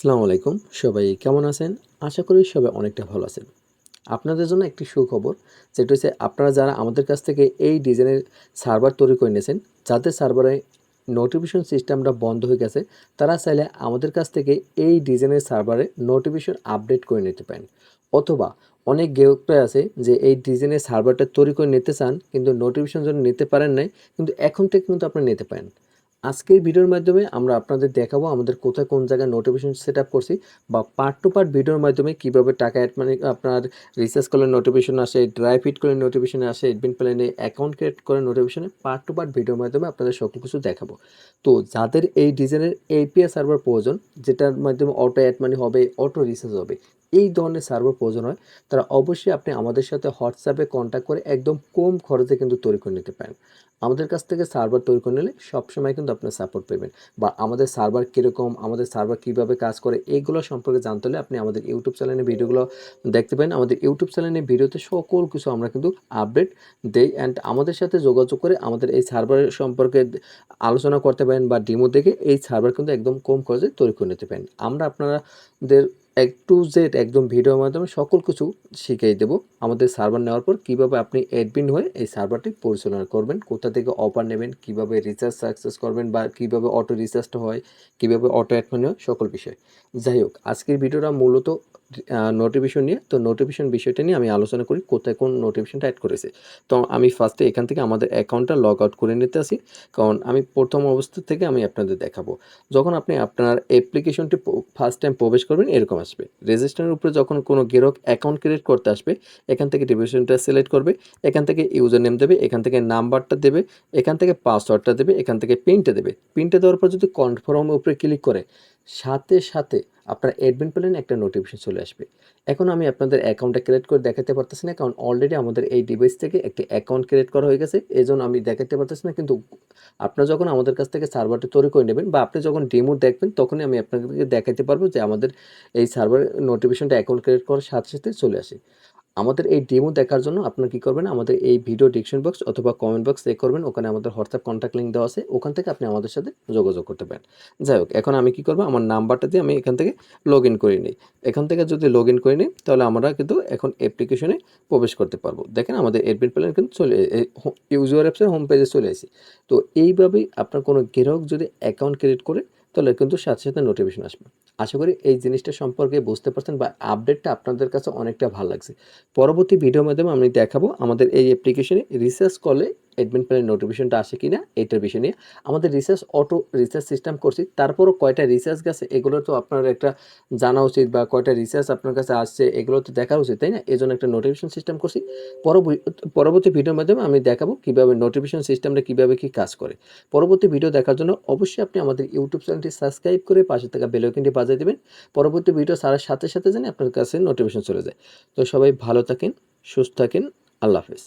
আসসালামু আলাইকুম। সবাই কেমন আছেন? আশা করি সবাই অনেকটা ভালো আছেন। আপনাদের জন্য একটি সুখবর, যেটা হচ্ছে আপনারা যারা আমাদের কাছ থেকে এই ডিজাইনের সার্ভার তৈরি করে নিয়েছেন, যাদের সার্ভারে নোটিফিকেশন সিস্টেমটা বন্ধ হয়ে গেছে, তারা চাইলে আমাদের কাছ থেকে এই ডিজাইনের সার্ভারে নোটিফিকেশন আপডেট করে নিতে পারেন। অথবা অনেক গ্রাহকরা আছে যে এই ডিজাইনের সার্ভারটা তৈরি করে নিতে চান, কিন্তু নোটিফিকেশন জন্য নিতে পারেন নাই, কিন্তু এখন থেকে কিন্তু আপনি নিতে পারেন। আজকের ভিডিওর মাধ্যমে আমরা আপনাদের দেখাবো আমাদের কোথায় কোন জায়গায় নোটিফিকেশন সেট আপ করছি বা পার্ট টু পার্ট ভিডিওর মাধ্যমে কীভাবে টাকা অ্যাড মানে আপনার রিসার্চ করলে নোটিফিকেশন আসে ড্রাই ফিট করে নোটিফিকেশন আসে এডমিন প্ল্যানে অ্যাকাউন্ট ক্রিয়েট করে নোটিফিকেশনে পার্ট টু পার্ট ভিডিওর মাধ্যমে আপনাদের সকল কিছু দেখাবো। তো যাদের এই ডিজাইনের এপিআই সার্ভার প্রয়োজন, যেটার মাধ্যমে অটো অ্যাড মানি হবে অটো রিসার্চ হবে, এই ধরনের সার্ভার প্রয়োজন হয়, তারা অবশ্যই আপনি আমাদের সাথে হোয়াটসঅ্যাপে কন্ট্যাক্ট করে একদম কম খরচে কিন্তু তৈরি করে নিতে পারেন। আমাদের কাছ থেকে সার্ভার তৈরি করে নিলে সবসময় কিন্তু আপনার সাপোর্ট পাবেন। বা আমাদের সার্ভার কীরকম, আমাদের সার্ভার কীভাবে কাজ করে, এইগুলো সম্পর্কে জানতে হলে আপনি আমাদের ইউটিউব চ্যানেলে ভিডিওগুলো দেখতে পারেন। আমাদের ইউটিউব চ্যানেলের ভিডিওতে সকল কিছু আমরা কিন্তু আপডেট দেই অ্যান্ড আমাদের সাথে যোগাযোগ করে আমাদের এই সার্ভার সম্পর্কে আলোচনা করতে পারেন বা ডিমো দেখে এই সার্ভার কিন্তু একদম কম খরচে তৈরি করে নিতে পারেন। আমরা আপনাদের এক টু জেড একদম ভিডিওর মাধ্যমে সকল কিছু শিখিয়ে দেবো। আমাদের সার্ভার নেওয়ার পর কীভাবে আপনি অ্যাডমিন হয়ে এই সার্ভারটি পরিচালনা করবেন, কোথা থেকে অফার নেবেন, কীভাবে রিচার্জ সাকসেস করবেন বা কীভাবে অটো রিচার্জটা হয়, কীভাবে অটো অ্যাডমিন হয়, সকল বিষয়। যাই হোক, আজকের ভিডিওটা মূলত নোটিফিকেশন নিয়ে, তো নোটিফিকেশন বিষয়টা নিয়ে আমি আলোচনা করি কোথায় কোন নোটিফিকেশনটা অ্যাড করেছে। তো আমি ফার্স্টে এখান থেকে আমাদের অ্যাকাউন্টটা লগ আউট করে নিতে আসি, কারণ আমি প্রথম অবস্থা থেকে আমি আপনাদের দেখাবো। যখন আপনি আপনার অ্যাপ্লিকেশনটি ফার্স্ট টাইম প্রবেশ করবেন, এরকম আসবে। রেজিস্টারের উপরে যখন কোনো গ্রাহক অ্যাকাউন্ট ক্রিয়েট করতে আসবে, এখান থেকে ডিভিশনটা সিলেক্ট করবে, এখান থেকে ইউজার নেম দেবে, এখান থেকে নাম্বারটা দেবে, এখান থেকে পাসওয়ার্ডটা দেবে, এখান থেকে পিনটা দেবে। পিনটা দেওয়ার পর যদি কনফার্মের উপরে ক্লিক করে সাথে সাথে আপনার অ্যাডমিন প্ল্যানে একটা নোটিফিকেশন চলে আসবে। এখন আমি আপনাদের অ্যাকাউন্টটা ক্রিয়েট করে দেখাতে পারতেছি না, কারণ অলরেডি আমাদের এই ডিভাইস থেকে একটি অ্যাকাউন্ট ক্রিয়েট করা হয়ে গেছে। এই জন্য আমি দেখাতে পারতেছি না, কিন্তু আপনারা যখন আমাদের কাছ থেকে সার্ভারটি তৈরি করে নেবেন বা আপনি যখন ডেমো দেখবেন, তখনই আমি আপনাদেরকে দেখাতে পারব যে আমাদের এই সার্ভার নোটিফিকেশনটা অ্যাকাউন্ট ক্রিয়েট করার সাথে সাথে চলে আসে। আমাদের এই ডেমো দেখার জন্য আপনারা কী করবেন? আমাদের এই ভিডিও ডিকশন বক্স অথবা কমেন্ট বক্স চেক করবেন। ওখানে আমাদের হোয়াটসঅ্যাপ কন্ট্যাক্ট লিঙ্ক দেওয়া আছে। ওখান থেকে আপনি আমাদের সাথে যোগাযোগ করতে পারেন। যাই হোক, এখন আমি কী করব? আমার নাম্বারটা দিয়ে আমি এখান থেকে লগ ইন করে নিই। এখান থেকে যদি লগ ইন করে নিই, তাহলে আমরা কিন্তু এখন অ্যাপ্লিকেশনে প্রবেশ করতে পারব। দেখেন আমাদের এডমিট প্ল্যান কিন্তু চলে ইউজার অ্যাপসের হোম পেজে চলে আসি তো এইভাবেই আপনার কোনো গ্রাহক যদি অ্যাকাউন্ট ক্রিয়েট করে তাহলে কিন্তু সাথে সাথে নোটিফিকেশন আসবে। আশা করি এই জিনিসটা সম্পর্কে বুঝতে পারছেন বা আপডেটটা আপনাদের কাছে অনেকটা ভালো লাগছে। পরবর্তী ভিডিওর মাধ্যমে আমি দেখাবো আমাদের এই অ্যাপ্লিকেশনে রিসার্চ করলে অ্যাডমিন প্ল্যানের নোটিফিকেশনটা আসে কি না এটার বিষয় নিয়ে। আমাদের রিসার্চ অটো রিসার্চ সিস্টেম করছি, তারপরও কয়টা রিসার্চ গেছে, এগুলো তো আপনার একটা জানা উচিত বা কয়টা রিসার্চ আপনার কাছে আসছে, এগুলো তো দেখা উচিত, তাই না? এই জন্য একটা নোটিফিকেশন সিস্টেম করছি। পরবর্তী ভিডিওর মাধ্যমে আমি দেখাবো কীভাবে নোটিফিকেশন সিস্টেমটা কীভাবে কী কাজ করে। পরবর্তী ভিডিও দেখার জন্য অবশ্যই আপনি আমাদের ইউটিউব চ্যানেলটি সাবস্ক্রাইব করে পাশে থাকা বেলকিনটি বাজিয়ে দেবেন। পরবর্তী ভিডিও সারার সাথে সাথে জানি আপনার কাছে নোটিফিকেশন চলে যায়। তো সবাই ভালো থাকেন, সুস্থ থাকেন, আল্লাহ হাফেজ।